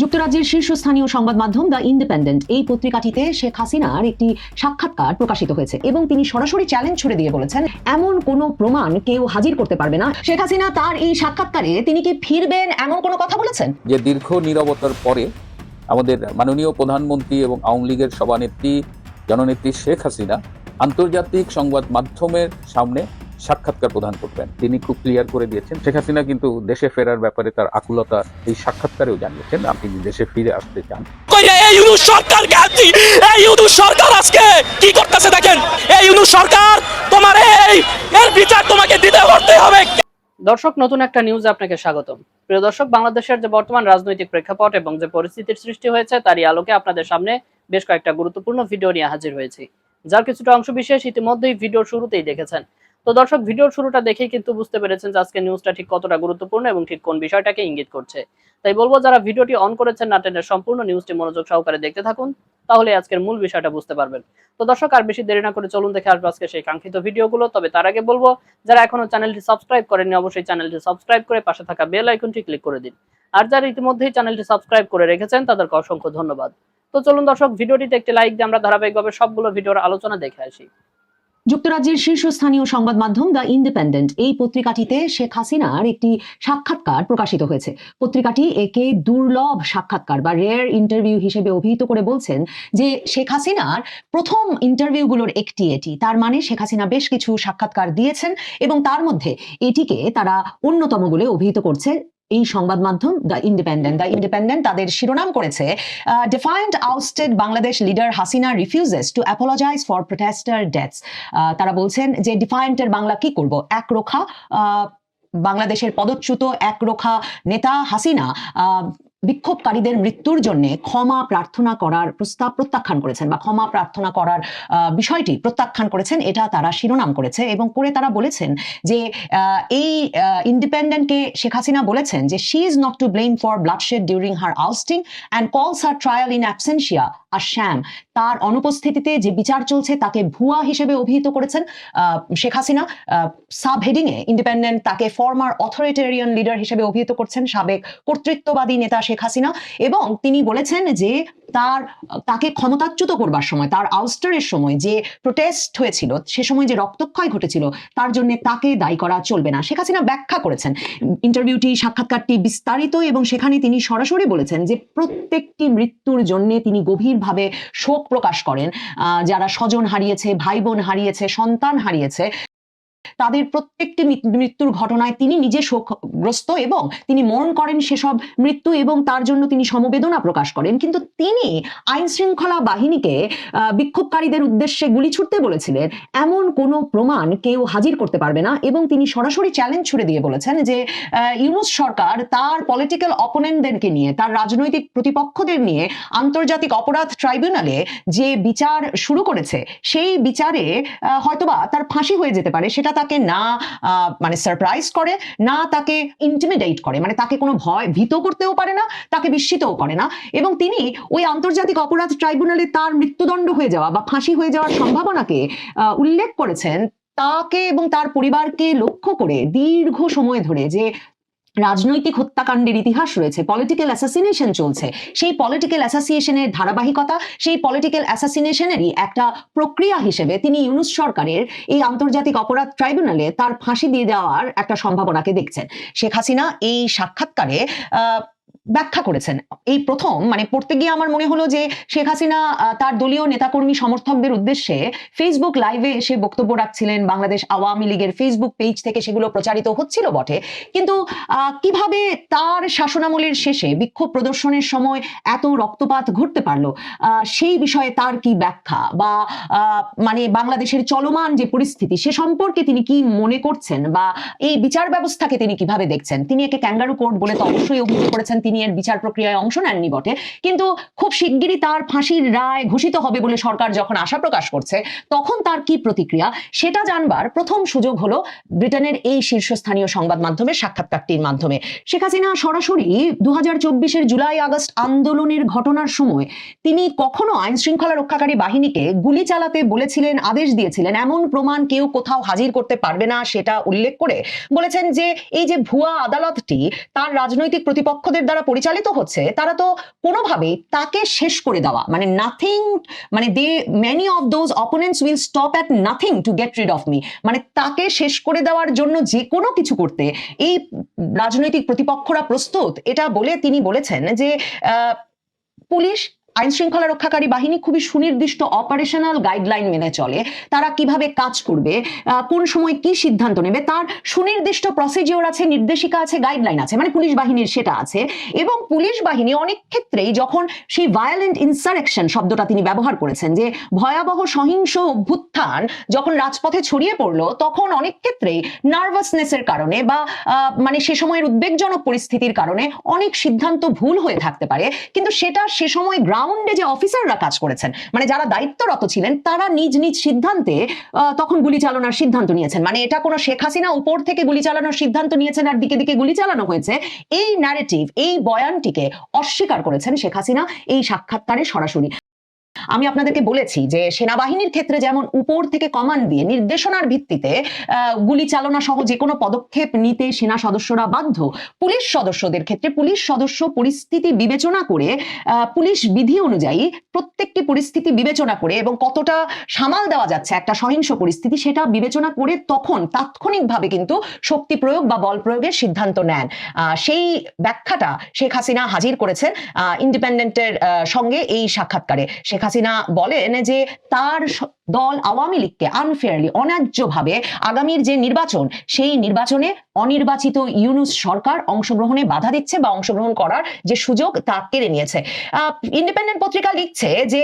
যুক্তরাজ্যের শীর্ষস্থানীয় সংবাদ মাধ্যম দ্য ইন্ডিপেন্ডেন্ট এই পত্রিকাটিতে শেখ হাসিনার একটি সাক্ষাৎকার প্রকাশিত হয়েছে এবং তিনি সরাসরি চ্যালেঞ্জ ছুড়ে দিয়ে বলেছেন, এমন কোনো প্রমাণ কেউ হাজির করতে পারবে না। শেখ হাসিনা তার এই সাক্ষাৎকারে তিনি কি ফিরবেন এমন কোনো কথা বলেছেন? যে দীর্ঘ নীরবতার পরে আমাদের মাননীয় প্রধানমন্ত্রী এবং আওয়ামী লীগের সভানেত্রী, জননেত্রী শেখ হাসিনা আন্তর্জাতিক সংবাদ মাধ্যমের সামনে সাক্ষাৎকার প্রদান করবেন তিনি খুব ক্লিয়ার করে দিয়েছেন শেখ হাসিনা কিন্তু দেশে ফেরার ব্যাপারে তার আকুলতা এই সাক্ষাৎকারেও জানিয়েছেন আপনি দেশে ফিরে আসতে চান। এই ইউনুস সরকার গান্ধী এই ইউনুস সরকার আজকে কি করতেছে দেখেন? এই ইউনুস সরকার তোমার এই এর বিচার তোমাকে দিতে করতে হবে। দর্শক নতুন একটা নিউজে আপনাকে স্বাগতম। প্রিয় দর্শক বাংলাদেশের যে বর্তমান রাজনৈতিক প্রেক্ষাপট এবং যে পরিস্থিতির সৃষ্টি হয়েছে তারই আলোকে আপনাদের সামনে বেশ কয়েকটা গুরুত্বপূর্ণ ভিডিও নিয়ে হাজির হয়েছি। যার কিছুটা অংশ বিশেষ ইতিমধ্যেই ভিডিওর শুরুতেই দেখেছেন। তো দর্শক, ভিডিওর শুরুটা দেখেই কিন্তু বুঝতে পেরেছেন যে আজকে নিউজটা ঠিক কতটা গুরুত্বপূর্ণ এবং ঠিক কোন বিষয়টাকে ইঙ্গিত করছে। তাই বলব, যারা ভিডিওটি অন করেছেন না টেনের সম্পূর্ণ নিউজটি মনোযোগ সহকারে দেখতে থাকুন, তাহলে আজকের মূল বিষয়টা বুঝতে পারবেন। তো দর্শক, আর বেশি দেরি না করে চলুন দেখে আসব আজকে সেই কাঙ্ক্ষিত ভিডিওগুলো। তবে তার আগে বলব, যারা এখনও চ্যানেলটি সাবস্ক্রাইব করেননি, অবশ্যই চ্যানেলটি সাবস্ক্রাইব করে পাশে থাকা বেল আইকনটি ক্লিক করে দিন। আর যারা ইতিমধ্যেই চ্যানেলটি সাবস্ক্রাইব করে রেখেছেন, তাদেরকে অসংখ্য ধন্যবাদ। তো চলুন দর্শক, ভিডিওটিতে একটি লাইক দিয়ে আমরা ধারাবাহিকভাবে সবগুলো ভিডিওর আলোচনা দেখে আসি। যুক্তরাজ্যের শীর্ষস্থানীয় সংবাদ মাধ্যম দ্য ইন্ডিপেন্ডেন্ট এই পত্রিকাটিতে শেখ হাসিনার একটি সাক্ষাৎকার প্রকাশিত হয়েছে। পত্রিকাটি একে দুর্লভ সাক্ষাৎকার বা রেয়ার ইন্টারভিউ হিসেবে অভিহিত করে বলছেন যে শেখ হাসিনার প্রথম ইন্টারভিউগুলোর একটি এটি। তার মানে শেখ হাসিনা বেশ কিছু সাক্ষাৎকার দিয়েছেন এবং তার মধ্যে এটিকে তারা অন্যতম বলে অভিহিত করছে এই সংবাদ মাধ্যম দ্য ইন্ডিপেন্ডেন্ট দ্য ইন্ডিপেন্ডেন্ট তাদের শিরোনাম করেছে defined ousted Bangladesh leader Hasina refuses to apologise for protester deaths তারা বলছেন যে ডিফাইন্টের বাংলা কি করব? এক রোখা বাংলাদেশের পদচ্যুত এক রোখা নেতা হাসিনা বিক্ষোভকারীদের মৃত্যুর জন্য ক্ষমা প্রার্থনা করার প্রস্তাব প্রত্যাখ্যান করেছেন বা ক্ষমা প্রার্থনা করার বিষয়টি প্রত্যাখ্যান করেছেন, এটা তারা শিরোনাম করেছে এবং করে তারা বলেছেন যে এই ইন্ডিপেন্ডেন্টকে শেখ হাসিনা বলেছেন যে she is not to blame for bloodshed during her ousting and calls her trial in absentia a sham, তার অনুপস্থিতিতে যে বিচার চলছে তাকে ভুয়া হিসেবে অভিহিত করেছেন শেখ হাসিনা। সাব হেডিং এ ইন্ডিপেন্ডেন্ট তাকে ফর্মার অথরিটেরিয়ান লিডার হিসেবে অভিহিত করছেন সাবেক কর্তৃত্ববাদী নেতা শেখ হাসিনা। এবং তিনি বলেছেন যে তার, তাকে ক্ষমতাচ্যুত করবার সময়, তার আউস্টারের সময় যে প্রোটেস্ট হয়েছিল, সে সময় যে রক্তক্ষয় ঘটেছিল, তার জন্য তাকে দায়ী করা চলবে না। শেখ হাসিনা ব্যাখ্যা করেছেন ইন্টারভিউটি সাক্ষাৎকারটি বিস্তারিত এবং সেখানে তিনি সরাসরি বলেছেন যে প্রত্যেকটি মৃত্যুর জন্য তিনি গভীরভাবে শোক প্রকাশ করেন। যারা স্বজন হারিয়েছে, ভাই বোন হারিয়েছে, সন্তান হারিয়েছে তাদের প্রত্যেকটি মৃত্যুর ঘটনায় তিনি নিজে শোকগ্রস্ত এবং তিনি মরণ করেন সেসব মৃত্যু এবং তার জন্য তিনি সমবেদনা প্রকাশ করেন। কিন্তু তিনি আইন শৃঙ্খলা বাহিনীকে বিক্ষোভকারীদের উদ্দেশ্যে গুলি ছুটতে বলেছিলেন। এমন কোনো প্রমাণ কেউ হাজির করতে পারবে না এবং তিনি সরাসরি চ্যালেঞ্জ ছুড়ে দিয়ে বলেছেন যে ইউনুস সরকার তার পলিটিক্যাল অপোনেন্টদেরকে নিয়ে, তার রাজনৈতিক প্রতিপক্ষদের নিয়ে আন্তর্জাতিক অপরাধ ট্রাইব্যুনালে যে বিচার শুরু করেছে, সেই বিচারে হয়তোবা তার ফাঁসি হয়ে যেতে পারে, সেটা তাকে না মানে সারপ্রাইজ করে, না তাকে ইন্টিমিডেট করে মানে তাকে কোনো ভয় ভীত করতেও পারে না, তাকে বিস্মিতও করে না। এবং তিনি ওই আন্তর্জাতিক অপরাধ ট্রাইব্যুনালে তার মৃত্যুদণ্ড হয়ে যাওয়া বা ফাঁসি হয়ে যাওয়ার সম্ভাবনাকে উল্লেখ করেছেন। তাকে এবং তার পরিবারকে লক্ষ্য করে দীর্ঘ সময় ধরে যে রাজনৈতিক হত্যাকাণ্ডের ইতিহাস রয়েছে পলিটিক্যাল অ্যাসাসিনেশন চলছে। সেই পলিটিক্যাল অ্যাসোসিয়েশনের ধারাবাহিকতা, সেই পলিটিক্যাল অ্যাসাসিনেশনেরই একটা প্রক্রিয়া হিসেবে তিনি ইউনুস সরকারের এই আন্তর্জাতিক অপরাধ ট্রাইব্যুনালে তার ফাঁসি দিয়ে দেওয়ার একটা সম্ভাবনাকে দেখছেন। শেখ হাসিনা এই সাক্ষাৎকারে ব্যাখ্যা করেছেন। এই প্রথম মানে পড়তে গিয়ে আমার মনে হলো যে শেখ হাসিনা তার দলীয় নেতাকর্মী সমর্থকদের উদ্দেশ্যে ফেসবুক লাইভে এসে বক্তব্য রাখছিলেন বাংলাদেশ আওয়ামী লীগের ফেসবুক পেজ থেকে সেগুলো প্রচারিত হচ্ছিল বটে। কিন্তু কীভাবে তার শাসনামলের শেষে বিক্ষোভ প্রদর্শনের সময় এত রক্তপাত ঘটতে পারল? সেই বিষয়ে তার কি ব্যাখ্যা? বা মানে বাংলাদেশের চলমান যে পরিস্থিতি, সে সম্পর্কে তিনি কি মনে করছেন? বা, এই বিচার ব্যবস্থাকে তিনি কীভাবে দেখছেন? তিনি একে ক্যাঙ্গারু কোর্ট বলে তো অবশ্যই অভিযোগ করেছেন। তিনি এর বিচার প্রক্রিয়ায় অংশ নেননি বটে। কিন্তু খুব শিগগিরই তার ফাঁসির রায় ঘোষিত হবে বলে সরকার যখন আশা প্রকাশ করছে, তখন তার কি প্রতিক্রিয়া? সেটা জানবার প্রথম সুযোগ হলো ব্রিটেনের এই শীর্ষস্থানীয় সংবাদ মাধ্যমের সাক্ষাৎকারটির মাধ্যমে। শেখ হাসিনা সরাসরি দু হাজার জুলাই আগস্ট আন্দোলনের ঘটনার সময় তিনি কখনো আইন শৃঙ্খলা রক্ষাকারী বাহিনীকে গুলি চালাতে বলেছিলেন, আদেশ দিয়েছিলেন। এমন প্রমাণ কেউ কোথাও হাজির করতে পারবে না সেটা উল্লেখ করে বলেছেন যে এই যে ভুয়া আদালতটি, তার রাজনৈতিক প্রতিপক্ষদের দ্বারা পরিচালিত হচ্ছে, তারা তো কোনোভাবে তাকে শেষ করে দেওয়া মানে নাথিং মানে they many of those opponents will stop at nothing to get rid of me মানে তাকে শেষ করে দেওয়ার জন্য যে কোনো কিছু করতে, এই রাজনৈতিক প্রতিপক্ষরা প্রস্তুত, এটা বলে তিনি বলেছেন যে পুলিশ আইন শৃঙ্খলা রক্ষাকারী বাহিনী খুবই সুনির্দিষ্ট অপারেশনাল গাইডলাইন মেনে চলে। তারা কীভাবে কাজ করবে কোন সময় কি সিদ্ধান্ত নেবে, তার সুনির্দিষ্ট প্রসিজিওর আছে, নির্দেশিকা আছে গাইডলাইন আছে মানে পুলিশ বাহিনীর সেটা আছে। এবং পুলিশ বাহিনী অনেক ক্ষেত্রেই যখন সেই ভায়োলেন্ট ইনসারেকশন শব্দটা তিনি ব্যবহার করেছেন, যে ভয়াবহ সহিংস অভ্যুত্থান যখন রাজপথে ছড়িয়ে পড়ল, তখন অনেক ক্ষেত্রেই নার্ভাসনেসের কারণে বা মানে সে সময়ের উদ্বেগজনক পরিস্থিতির কারণে অনেক সিদ্ধান্ত ভুল হয়ে থাকতে পারে। কিন্তু সেটা সে সময় গ্রাউন্ডে যে অফিসাররা কাজ করেছেন মানে যারা দায়িত্বরত ছিলেন, তারা নিজ নিজ সিদ্ধান্তে তখন গুলি চালানোর সিদ্ধান্ত নিয়েছেন। মানে এটা কোনো শেখ হাসিনা উপর থেকে গুলি চালানোর সিদ্ধান্ত নিয়েছেন আর দিকে দিকে গুলি চালানো হয়েছে, এই ন্যারেটিভ এই বয়ানটিকে অস্বীকার করেছেন শেখ হাসিনা এই সাক্ষাৎকারে সরাসরি। আমি আপনাদেরকে বলেছি যে সেনাবাহিনীর ক্ষেত্রে যেমন উপর থেকে কমান্ড দিয়ে নির্দেশনার ভিত্তিতে গুলি চালনা সহ যে কোনো পদক্ষেপ নিতে সেনা সদস্যরা বাধ্য, পুলিশ সদস্যদের ক্ষেত্রে পুলিশ সদস্য পরিস্থিতি বিবেচনা করে পুলিশ বিধি অনুযায়ী প্রত্যেকটি পরিস্থিতি বিবেচনা করে এবং কতটা সামাল দেওয়া যাচ্ছে একটা সহিংস পরিস্থিতি সেটা বিবেচনা করে তখন তাৎক্ষণিকভাবে কিন্তু শক্তি প্রয়োগ বা বল প্রয়োগের সিদ্ধান্ত নেন। সেই ব্যাখ্যাটা শেখ হাসিনা হাজির করেছেন ইন্ডিপেন্ডেন্টের সঙ্গে এই সাক্ষাৎকারে। শেখ বলেন যে তার দল আওয়ামী লীগকে আনফেয়ারলি অন্যায্যভাবে আগামীর যে নির্বাচন, সেই নির্বাচনে অনির্বাচিত ইউনুস সরকার অংশগ্রহণে বাধা দিচ্ছে বা অংশগ্রহণ করার যে সুযোগ তা কেড়ে নিয়েছে। ইন্ডিপেন্ডেন্ট পত্রিকা লিখছে যে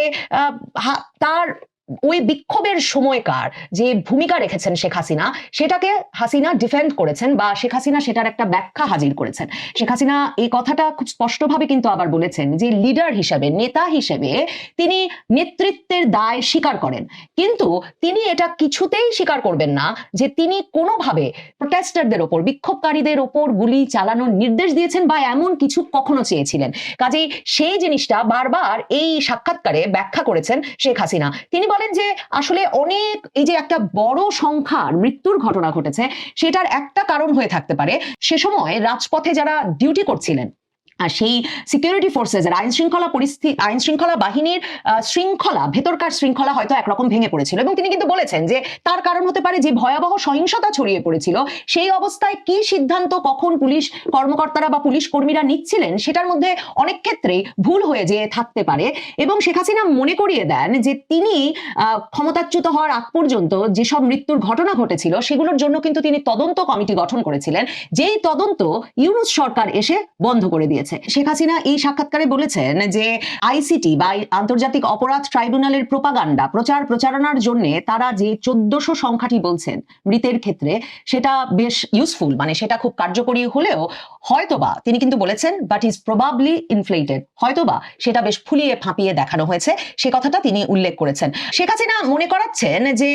তার ওই বিক্ষোভের সময়কার যে ভূমিকা রেখেছেন শেখ হাসিনা, সেটাকে হাসিনা ডিফেন্ড করেছেন বা শেখ হাসিনা সেটার একটা ব্যাখ্যা হাজির করেছেন। শেখ হাসিনা এই কথাটা খুব স্পষ্টভাবে কিন্তু আবার বলেছেন যে লিডার হিসেবে, নেতা হিসেবে তিনি নেতৃত্বের দায় স্বীকার করেন। কিন্তু তিনি এটা কিছুতেই স্বীকার করবেন না যে তিনি কোনোভাবে প্রোটেস্টারদের ওপর, বিক্ষোভকারীদের ওপর গুলি চালানোর নির্দেশ দিয়েছেন বা এমন কিছু কখনো চেয়েছিলেন। কাজেই সেই জিনিসটা বারবার এই সাক্ষাৎকারে ব্যাখ্যা করেছেন শেখ হাসিনা। তিনি বলেন যে আসলে অনেক, এই যে একটা বড় সংখ্যার মৃত্যুর ঘটনা ঘটেছে, সেটার একটা কারণ হয়ে থাকতে পারে। সে সময় রাজপথে যারা ডিউটি করছিলেন আর সেই সিকিউরিটি ফোর্সেস আইন শৃঙ্খলা পরিস্থিতি আইন শৃঙ্খলা বাহিনীর শৃঙ্খলা, ভেতরকার শৃঙ্খলা হয়তো একরকম ভেঙে পড়েছিল। এবং তিনি কিন্তু বলেছেন যে তার কারণ হতে পারে যে ভয়াবহ সহিংসতা ছড়িয়ে পড়েছিল, সেই অবস্থায় কি সিদ্ধান্ত কখন পুলিশ কর্মকর্তারা বা পুলিশ কর্মীরা নিচ্ছিলেন সেটার মধ্যে অনেক ক্ষেত্রেই ভুল হয়ে যেয়ে থাকতে পারে। এবং শেখ হাসিনা মনে করিয়ে দেন যে তিনি ক্ষমতাচ্যুত হওয়ার আগ পর্যন্ত যেসব মৃত্যুর ঘটনা ঘটেছিল সেগুলোর জন্য কিন্তু তিনি তদন্ত কমিটি গঠন করেছিলেন। যেই তদন্ত ইউনুস সরকার এসে বন্ধ করে দিয়েছে। শেখ হাসিনা এই সাক্ষাৎকারে বলেছেন যে আইসিটি বা আন্তর্জাতিক অপরাধ ট্রাইব্যুনালের প্রোপাগান্ডা, প্রচার প্রচারণার জন্য তারা যে চোদ্দশো সংখ্যাটি বলছেন মৃতের ক্ষেত্রে, সেটা বেশ ইউজফুল মানে সেটা খুব কার্যকরী হলেও হয়তোবা তিনি কিন্তু বলেছেন বাট ইজ প্রবাবলি ইনফ্লেটেড হয়তোবা সেটা বেশ ফুলিয়ে ফাঁপিয়ে দেখানো হয়েছে, সে কথাটা তিনি উল্লেখ করেছেন। শেখ হাসিনা মনে করাচ্ছেন যে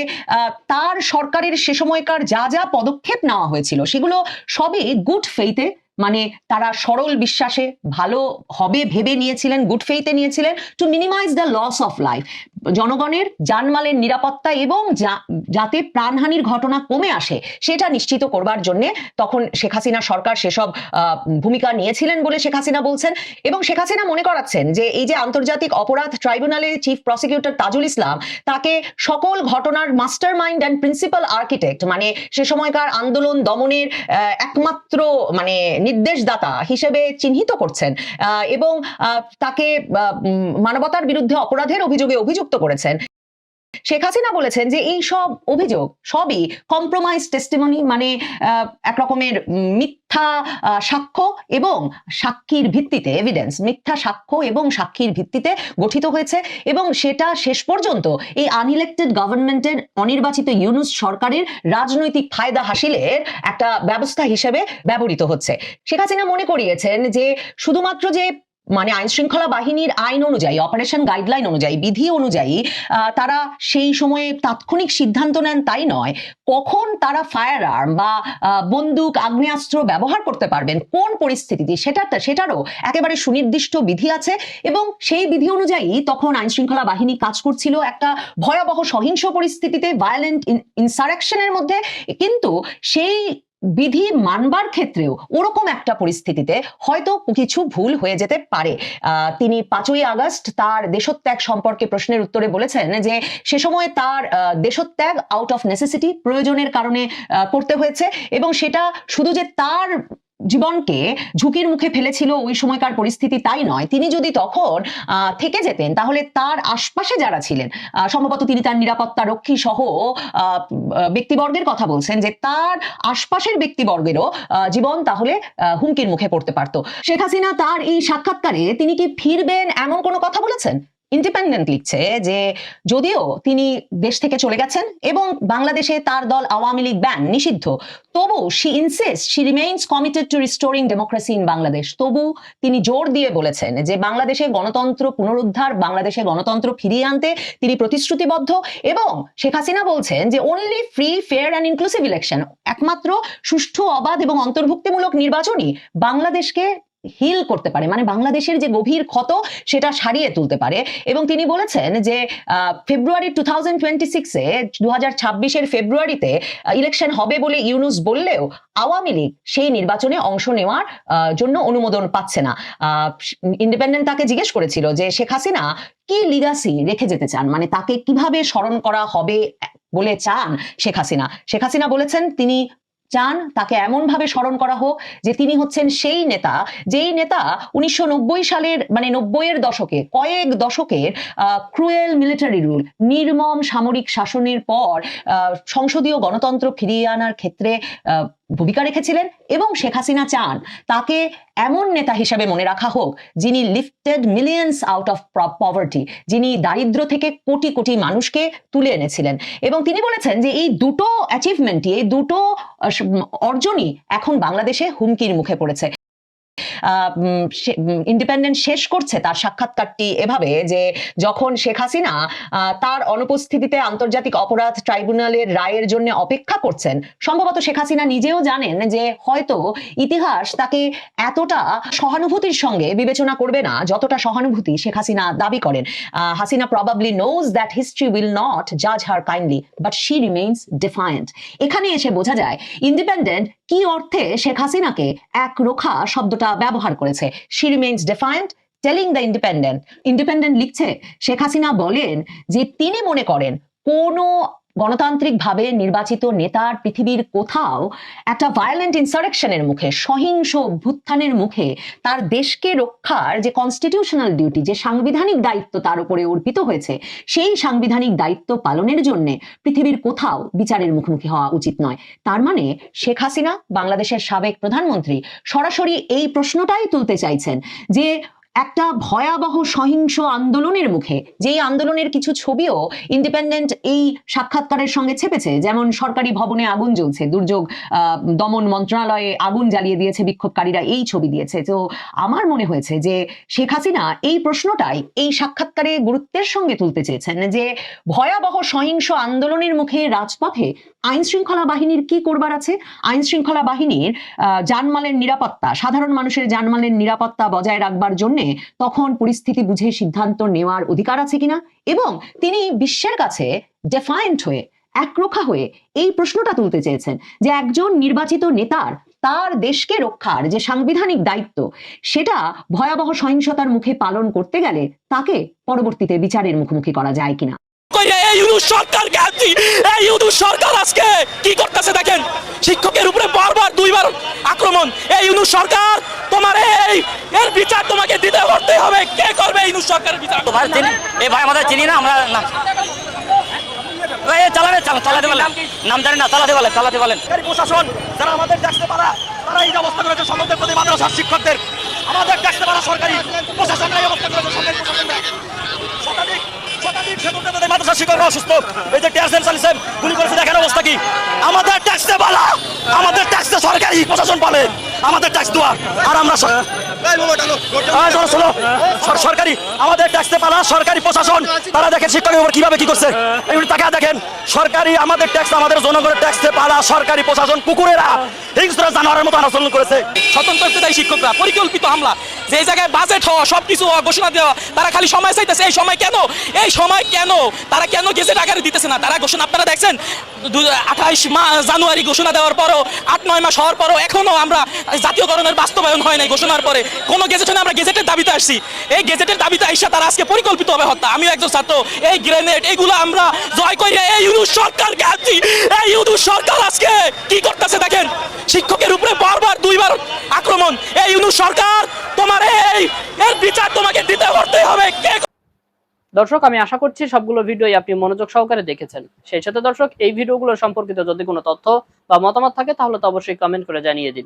তার সরকারের সে সময়কার যা যা পদক্ষেপ নেওয়া হয়েছিল, সেগুলো সবই গুড ফেইতে মানে তারা সরল বিশ্বাসে ভালো হবে ভেবে নিয়েছিলেন গুড ফেইতে নিয়েছিলেন to minimise the loss of life জনগণের জানমালের নিরাপত্তা এবং যাতে প্রাণহানির ঘটনা কমে আসে, সেটা নিশ্চিত করবার জন্য তখন শেখ হাসিনা সরকার সেসব ভূমিকা নিয়েছিলেন বলে শেখ হাসিনা বলছেন। এবং শেখ হাসিনা মনে করাচ্ছেন যে, এই যে আন্তর্জাতিক অপরাধ ট্রাইব্যুনালের চিফ প্রসিকিউটর তাজুল ইসলাম, তাকে সকল ঘটনার mastermind and principal architect মানে সে সময়কার আন্দোলন দমনের একমাত্র মানে নির্দেশদাতা হিসেবে চিহ্নিত করছেন। এবং তাকে মানবতার বিরুদ্ধে অপরাধের অভিযোগে অভিযুক্ত করেছেন। শেখ হাসিনা বলেছেন যে এই সব অভিযোগ সবই কম্প্রোমাইজ টেস্টিমনি মানে এক রকমের মিথ্যা সাক্ষ্য এবং সাক্ষীর ভিত্তিতে এভিডেন্স মিথ্যা সাক্ষ্য এবং সাক্ষীর ভিত্তিতে গঠিত হয়েছে এবং সেটা শেষ পর্যন্ত এই আনইলেক্টেড গভর্নমেন্টের অনির্বাচিত ইউনুস সরকারের রাজনৈতিক ফায়দা হাসিলের একটা ব্যবস্থা হিসেবে ব্যবহৃত হচ্ছে। শেখ হাসিনা মনে করিয়েছেন যে শুধুমাত্র যে মানে আইন শৃঙ্খলা বাহিনীর আইন অনুযায়ী অপারেশন গাইডলাইন অনুযায়ী, বিধি অনুযায়ী তারা সেই সময়ে তাৎক্ষণিক সিদ্ধান্ত নেন তাই নয়। কখন তারা ফায়ার আর্ম বা বন্দুক, আগ্নেয়াস্ত্র ব্যবহার করতে পারবেন, কোন পরিস্থিতিতে, সেটা, সেটারও একেবারে সুনির্দিষ্ট বিধি আছে এবং সেই বিধি অনুযায়ী তখন আইন শৃঙ্খলা বাহিনী কাজ করছিল একটা ভয়াবহ সহিংস পরিস্থিতিতে ভায়োলেন্ট ইনসারেকশনের মধ্যে। কিন্তু সেই বিধি মানবার ক্ষেত্রেও ওরকম একটা পরিস্থিতিতে হয়তো কিছু ভুল হয়ে যেতে পারে। তিনি পাঁচই আগস্ট তার দেশত্যাগ সম্পর্কে প্রশ্নের উত্তরে বলেছেন যে, সে সময় তার দেশত্যাগ আউট অফ নেসেসিটি প্রয়োজনের কারণে করতে হয়েছে এবং সেটা শুধু যে তার জীবনকে ঝুঁকির মুখে ফেলেছিল ওই সময়কার পরিস্থিতি তাই নয়। তিনি যদি তখন থেকে যেতেন, তাহলে তার আশপাশে যারা ছিলেন সম্ভবত তিনি তার নিরাপত্তা রক্ষী সহ ব্যক্তিবর্গের কথা বলছেন যে তার আশপাশের ব্যক্তিবর্গেরও জীবন তাহলে হুমকির মুখে পড়তে পারত। শেখ হাসিনা তার এই সাক্ষাৎকারে তিনি কি ফিরবেন এমন কোনো কথা বলেছেন? ইন্ডিপেন্ডেন্ট লিখছে যে, যদিও তিনি দেশ থেকে চলে গেছেন এবং বাংলাদেশে তার দল আওয়ামী লীগ ব্যান নিষিদ্ধ, তবু she insist she remains committed to restoring democracy in Bangladesh তবু তিনি জোর দিয়ে বলেছেন যে, বাংলাদেশে গণতন্ত্র পুনরুদ্ধার, বাংলাদেশে গণতন্ত্র ফিরিয়ে আনতে তিনি প্রতিশ্রুতিবদ্ধ এবং শেখ হাসিনা বলছেন যে only free fair and inclusive election একমাত্র সুষ্ঠু, অবাধ এবং অন্তর্ভুক্তিমূলক নির্বাচনই বাংলাদেশকে হিল করতে পারে মানে বাংলাদেশের যে গভীর ক্ষত সেটা সারিয়ে তুলতে পারে। এবং তিনি বলেছেন যে ফেব্রুয়ারি টু থাউজেন্ড টোয়েন্টি সিক্সে দু হাজার ছাব্বিশের ফেব্রুয়ারিতে ইলেকশন হবে বলে ইউনুস বললেও আওয়ামী লীগ সেই নির্বাচনে অংশ নেওয়ার জন্য অনুমোদন পাচ্ছে না। ইন্ডিপেন্ডেন্ট তাকে জিজ্ঞেস করেছিল যে, শেখ হাসিনা কি লিগাসি রেখে যেতে চান? মানে তাকে কীভাবে স্মরণ করা হবে বলে চান শেখ হাসিনা? শেখ হাসিনা বলেছেন, তিনি চান, তাকে এমনভাবে স্মরণ করা হোক যে তিনি হচ্ছেন সেই নেতা, যেই নেতা উনিশশো নব্বই সালের মানে নব্বইয়ের দশকে, কয়েক দশকের ক্রুয়েল মিলিটারি রুল নির্মম সামরিক শাসনের পর সংসদীয় গণতন্ত্র ফিরিয়ে আনার ক্ষেত্রে ভূমিকা রেখেছিলেন এবং শেখ হাসিনা চান তাকে এমন নেতা হিসেবে মনে রাখা হোক যিনি lifted millions out of poverty যিনি দারিদ্র থেকে কোটি কোটি মানুষকে তুলে এনেছিলেন। এবং তিনি বলেছেন যে এই দুটো অ্যাচিভমেন্টই এই দুটো অর্জনই এখন বাংলাদেশে হুমকির মুখে পড়েছে। ইন্ডিপেন্ডেন্ট শেষ করছে তার সাক্ষাৎকারটি এভাবে যে যখন শেখ হাসিনা তার অনুপস্থিতিতে আন্তর্জাতিক অপরাধ ট্রাইব্যুনালের রায়ের জন্য অপেক্ষা করছেন, সম্ভবত শেখ হাসিনা নিজেও জানেন যে হয়তো ইতিহাস তাকে এতটা সহানুভূতির সঙ্গে বিবেচনা করবে না যতটা সহানুভূতি শেখ হাসিনা দাবি করেন। Hasina probably knows that history will not জাজ her kindly but she remains defiant এখানে এসে বোঝা যায় ইন্ডিপেন্ডেন্ট কি অর্থে শেখ হাসিনাকে এক রোখা শব্দটা ব্যবহার করেছে? She remains defiant telling the Independent Independent লিখছে, শেখ হাসিনা বলেন যে তিনি মনে করেন কোনো গণতান্ত্রিকভাবে নির্বাচিত নেতার পৃথিবীর কোথাও একটা ভায়োলেন্ট ইনসারেকশনের মুখে, সহিংস অভ্যুত্থানের মুখে তার দেশকে রক্ষার যে কনস্টিটিউশনাল ডিউটি যে সাংবিধানিক দায়িত্ব তার উপরে অর্পিত হয়েছে, সেই সাংবিধানিক দায়িত্ব পালনের জন্য পৃথিবীর কোথাও বিচারের মুখোমুখি হওয়া উচিত নয়। তার মানে শেখ হাসিনা, বাংলাদেশের সাবেক প্রধানমন্ত্রী সরাসরি এই প্রশ্নটাই তুলতে চাইছেন যে একটা ভয়াবহ সহিংস আন্দোলনের মুখে, যেই আন্দোলনের কিছু ছবিও ইন্ডিপেন্ডেন্ট এই সাক্ষাৎকারের সঙ্গে ছেপেছে, যেমন সরকারি ভবনে আগুন জ্বলছে, দুর্যোগ দমন মন্ত্রণালয়ে আগুন জ্বালিয়ে দিয়েছে বিক্ষোভকারীরা, এই ছবি দিয়েছে। তো আমার মনে হয়েছে যে শেখ হাসিনা এই প্রশ্নটাই এই সাক্ষাৎকারে গুরুত্বের সঙ্গে তুলতে চেয়েছেন যে ভয়াবহ সহিংস আন্দোলনের মুখে রাজপথে আইন শৃঙ্খলা বাহিনীর কি করবার আছে? আইন শৃঙ্খলা বাহিনীর জানমালের নিরাপত্তা, সাধারণ মানুষের জানমালের নিরাপত্তা বজায় রাখবার জন্য তখন পরিস্থিতি বুঝে সিদ্ধান্ত নেওয়ার অধিকার আছে কিনা? এবং তিনি বিশ্বের কাছে ডেফায়েন্ট হয়ে, একরোখা হয়ে এই প্রশ্নটা তুলতে চেয়েছেন যে একজন নির্বাচিত নেতার, তার দেশকে রক্ষার যে সাংবিধানিক দায়িত্ব, সেটা ভয়াবহ সহিংসতার মুখে পালন করতে গেলে তাকে পরবর্তীতে বিচারের মুখোমুখি করা যায় কিনা? কইরে এই ইউনুস সরকার গান্ধী এই ইউনুস সরকার আজকে কি করতেছে দেখেন? শিক্ষকের উপরে বারবার দুইবার আক্রমণ। এই ইউনুস সরকার তোমার এই এর বিচার তোমাকে দিতে করতে হবে। কে করবে এই সরকারের বিচার? ভাই চিনি এই ভাই আমাদের চিনি না আমরা না চালাবে চালাতে বলেন। নাম জানি না চালাতে বলেন চালাতে বলেন। প্রশাসন যারা আমাদের ট্যাক্সে পারা তারা এই অবস্থা করেছে সম্বন্ধে প্রতি মাদ্রাসার শিক্ষকদের। আমাদের ট্যাক্সে পারা সরকারি প্রশাসন এই অবস্থা করেছে সরকারি মাদ্রাসার শিক্ষকরা অসুস্থ। এই যে টিয়ারসেল চালিয়েছে গুলি করেছে, দেখেন অবস্থা কি? আমাদের ট্যাক্সে দেওয়া আমাদের ট্যাক্সে সরকারি প্রশাসন পালে, আমাদের ট্যাক্স দেওয়া। আর আমরা সরকারি আমাদের ট্যাক্সে পালা সরকারি প্রশাসন। তারা দেখেন শিক্ষকের উপর কীভাবে কি করছে। এগুলি তাকে দেখেন সরকারি আমাদের ট্যাক্স আমাদের জনগণের ট্যাক্সে পালা সরকারি প্রশাসন কুকুরেরা হিংস্র জানোয়ারের মতো আচরণ করেছে। স্বতন্ত্র শিক্ষকরা পরিকল্পিত হামলা যে জায়গায় বাজেট হওয়া সবকিছু হওয়া ঘোষণা দেওয়া তারা খালি সময় চাইতেছে। এই সময় কেন? এই সময় কেন? তারা কেন গেজেট আকারে দিতেছে না? তারা ঘোষণা আপনারা দেখছেন? আঠাইশ জানুয়ারি ঘোষণা দেওয়ার পরও আট নয় মাস হওয়ার পরও এখনও আমরা জাতীয়করণের বাস্তবায়ন হয় নাই ঘোষণার পরে। কোনো গেজেট না, আমরা গেজেটের দাবিতে আসছি। এই গেজেটের দাবিতে আইসা তারা আজকে পরিকল্পিত হবে হত্যা। আমিও একজন ছাত্র এই গ্রেনেড এগুলো আমরা জয় করি। এই ইউনুস সরকারকে আনছি এই ইউনুস সরকার আজকে কি করতেছে দেখেন? শিক্ষকের উপরে বারবার দুইবার আক্রমণ। এই ইউনুস সরকার তোমার এই এর বিচার তোমাকে দিতে করতে হবে। কে দর্শক আমি আশা করছি সবগুলো ভিডিওই আপনি মনোযোগ সহকারে দেখেছেন। সেই সাথে দর্শক এই ভিডিওগুলো সম্পর্কিত যদি কোনো তথ্য বা মতামত থাকে তাহলে তো অবশ্যই কমেন্ট করে জানিয়ে দিন।